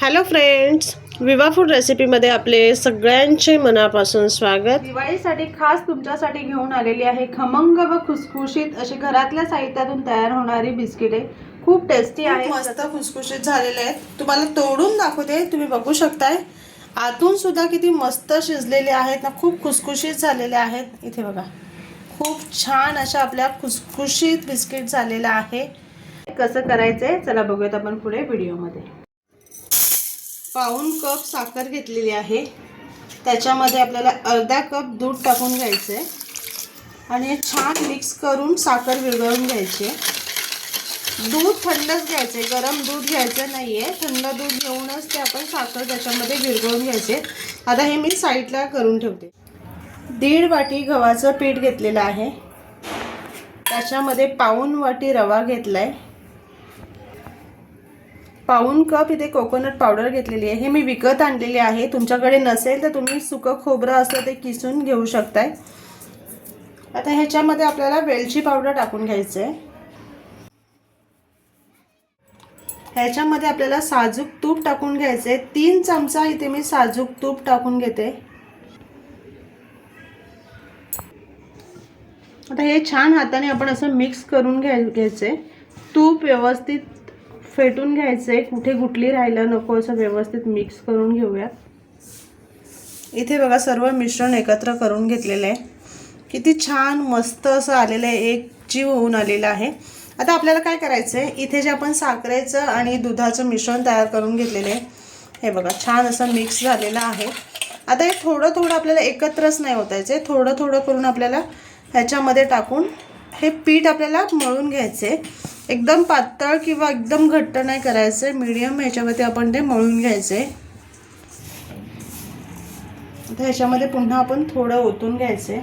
Hello friends Viva food रेसिपीमध्ये आपले सगळ्यांचे मनापासून स्वागत. दिवाळीसाठी खास तुमच्यासाठी घेऊन आलेली आहे खमंग व खुसखुशीत अशी घरातल्या साहित्यातून तयार होणारी बिस्किटे. खूप टेस्टी आहे मस्त खुसखुशीत झालेले आहेत. तुम्हाला तोडून दाखवते तुम्ही बघू शकताय. आतून सुद्धा किती मस्त शिजलेले आहेत ना खूप खुसखुशीत झालेले आहेत. इथे बघा. खूप छान अशा आपल्या खुसखुशीत बिस्किट झालेलं आहे. कसं करायचंय? चला बघूयात आपण पुढे व्हिडिओमध्ये पाऊन कप साखर घेतलेली आहे. त्याच्यामध्ये आपल्याला अर्धा कप दूध टाकून घ्यायचं. आहे आणि छान मिक्स करून साखर विरघळून घ्यायची. दूध थंडच घ्यायचं आहे गरम दूध घ्यायचं नाही आहे थंड दूध घेऊनच ते आपण साखर त्याच्यामध्ये विरघळून घ्यायचे. आता हे मी साईडला करून ठेवते. दीड वाटी गव्हाचं पीठ घेतलेलं आहे. त्याच्यामध्ये पाऊन वाटी रवा घेतला आहे पाऊन कप इथे कोकोनट पावडर घेतलेली आहे. हे मी विकत आणलेली आहे. तुमच्याकडे नसेल तर तुम्ही सुकं खोबरं असं ते किसून घेऊ शकताय. आता ह्याच्यामध्ये आपल्याला वेलची पावडर टाकून घ्यायचं आहे ह्याच्यामध्ये आपल्याला साजूक तूप टाकून घ्यायचं आहे तीन चमचा इथे मी साजूक तूप टाकून घेते. आता हे छान हाताने आपण असं मिक्स करून घ्याय घ्यायचं आहे तूप व्यवस्थित फेटून घ्यायचं आहे कुठे गुटली राहायला नको असं व्यवस्थित मिक्स करून घेऊयात इथे बघा सर्व मिश्रण एकत्र करून घेतलेलं आहे. किती छान मस्त असं आलेलं आहे. एक जीव होऊन आलेला आहे. आता आपल्याला काय करायचं आहे इथे जे आपण साखरेचं आणि दुधाचं मिश्रण तयार करून घेतलेलं आहे हे बघा छान असं मिक्स झालेलं आहे. आता हे थोडं थोडं आपल्याला एकत्रच नाही होतायचं आहे थोडं थोडं करून आपल्याला ह्याच्यामध्ये टाकून हे पीठ आपल्याला मळून घ्यायचं. आहे एकदम पातळ किंवा एकदम घट्ट नाही करायचं. आहे मीडियम ह्याच्यामध्ये आपण ते मळून घ्यायचं. आहे आता ह्याच्यामध्ये पुन्हा आपण थोडं ओतून घ्यायचं. आहे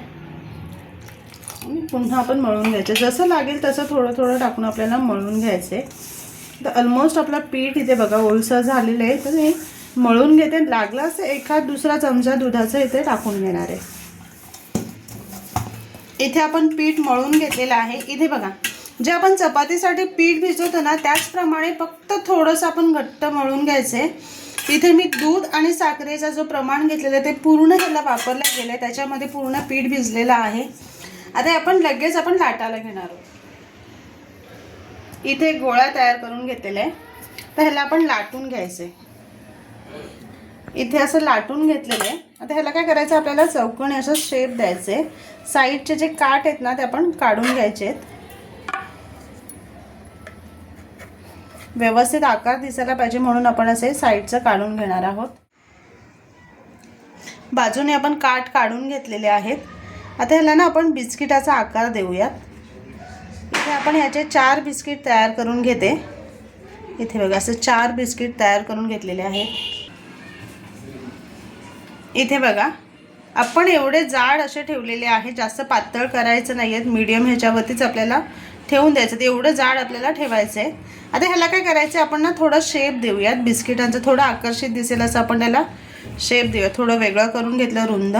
आणि पुन्हा आपण मळून घ्यायचं. जसं लागेल तसं थोडं थोडं टाकून आपल्याला मळून घ्यायचं. आहे तर ऑलमोस्ट आपला पीठ इथे बघा ओलसर झालेलं आहे. तर हे मळून घेते. लागला असं एखाद दुसरा चमचा दुधाचं इथे टाकून घेणार आहे. इथे आपण पीठ मळून घेतलेलं आहे. इथे बघा जे आपण चपातीसाठी पीठ भिजवतो ना त्याचप्रमाणे फक्त थोडंसं आपण घट्ट मळून घ्यायचं. आहे इथे मी दूध आणि साखरेचा जो प्रमाण घेतलेलं आहे ते पूर्ण ह्याला वापरलं गेलं आहे त्याच्यामध्ये पूर्ण पीठ भिजलेलं आहे. आता आपण लगेच आपण लाटायला घेणार आहोत. इथे गोळा तयार करून घेतलेला आहे. तर ह्याला आपण लाटून घ्यायचं. आहे इथे असं लाटून घेतलेलं आहे. आता ह्याला काय करायचं? आपल्याला चौकणी असं शेप द्यायचे. साईडचे जे काट आहेत ना ते आपण काढून घ्यायचे आहेत. व्यवस्थित आकार दिसायला पाहिजे म्हणून आपण असे साईडचं काढून घेणार आहोत. बाजूने आपण काठ काढून घेतलेले आहेत. आता ह्याला ना आपण बिस्किटाचा आकार देऊयात. इथे आपण ह्याचे चार बिस्किट तयार करून घेते. इथे बघा असं चार बिस्किट तयार करून घेतलेले आहेत. इथे बघा. आपण एवढे जाड असे ठेवलेले आहे जास्त पातळ करायचं नाही आहेत मीडियम ह्याच्यावरतीच आपल्याला ठेवून द्यायचं ते एवढं जाड आपल्याला ठेवायचं आहे आता ह्याला काय करायचं आपण ना थोडं शेप देऊयात बिस्किटांचं. थोडं आकर्षित दिसेल असं आपण त्याला शेप देऊया थोडं वेगळं करून घेतलं रुंद.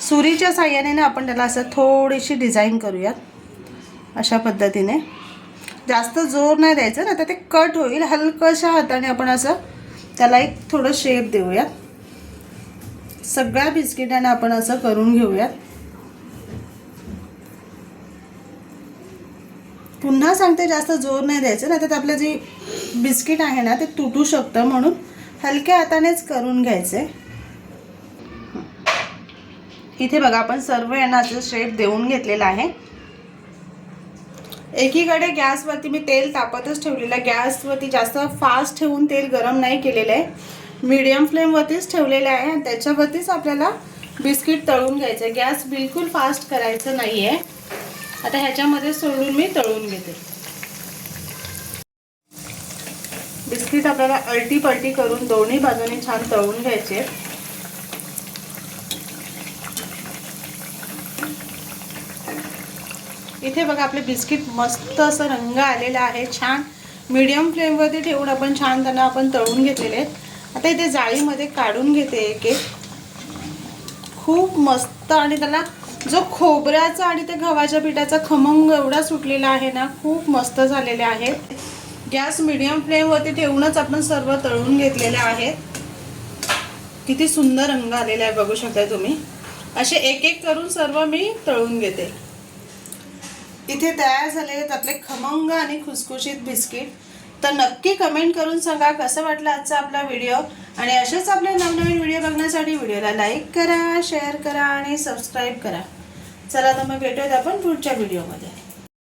सुरीच्या साह्याने ना आपण त्याला असं थोडीशी डिझाईन करूयात. अशा पद्धतीने. जास्त जोर नाही द्यायचं ना तर ते कट होईल. हलकशा हाताने आपण असं त्याला एक थोडं शेप देऊयात. सगळ्या बिस्किटांना आपण असं करून घेऊयात. पुन्हा सांगते जास्त जोर नाही द्यायचं. नाही तर आपलं जे बिस्किट आहे ना ते तुटू शकतं म्हणून हलक्या हातानेच करून घ्यायचे. इथे बघा आपण सर्व यांना असं शेप देऊन घेतलेला आहे. एकीकडे गॅसवरती मी तेल तापतच ठेवलेलं आहे. गॅसवरती जास्त फास्ट ठेवून तेल गरम नाही केलेलं आहे. मीडियम फ्लेमवरतीच ठेवलेलं आहे आणि त्याच्यावरतीच आपल्याला बिस्किट तळून घ्यायचं आहे. गॅस बिलकुल फास्ट करायचं नाही आहे आता ह्याच्यामध्ये सोडून मी तळून घेते. बिस्किट आपल्याला अल्टी पलटी करून दोन्ही बाजूने छान तळून घ्यायचे इथे बघा आपले बिस्किट मस्त असं रंग आलेला आहे. छान. मीडियम फ्लेमवरती ठेवून आपण छान त्यांना आपण तळून घेतलेले आहेत. आता इथे जाळीमध्ये काढून घेते एक एक. खूप मस्त आणि त्याला जो खोबऱ्याचा आणि त्या गव्हाच्या पिठाचा खमंग एवढा सुटलेला आहे ना खूप मस्त झालेले आहेत. गॅस मिडियम फ्लेमवरती ठेवूनच आपण सर्व तळून घेतलेले आहेत. किती सुंदर रंग आलेला आहे बघू शकता तुम्ही. असे एक एक करून सर्व मी तळून घेते. इथे तयार झालेले आहेत आपले खमंग आणि खुसखुशीत बिस्किट. तर नक्की कमेंट करून सांगा कसं वाटलं आजचा आपला व्हिडिओ आणि असेच आपले नवनवीन व्हिडिओ बघण्यासाठी व्हिडिओला लाईक करा शेअर करा आणि सबस्क्राईब करा. चला तर मग भेटूयात आपण पुढच्या व्हिडिओमध्ये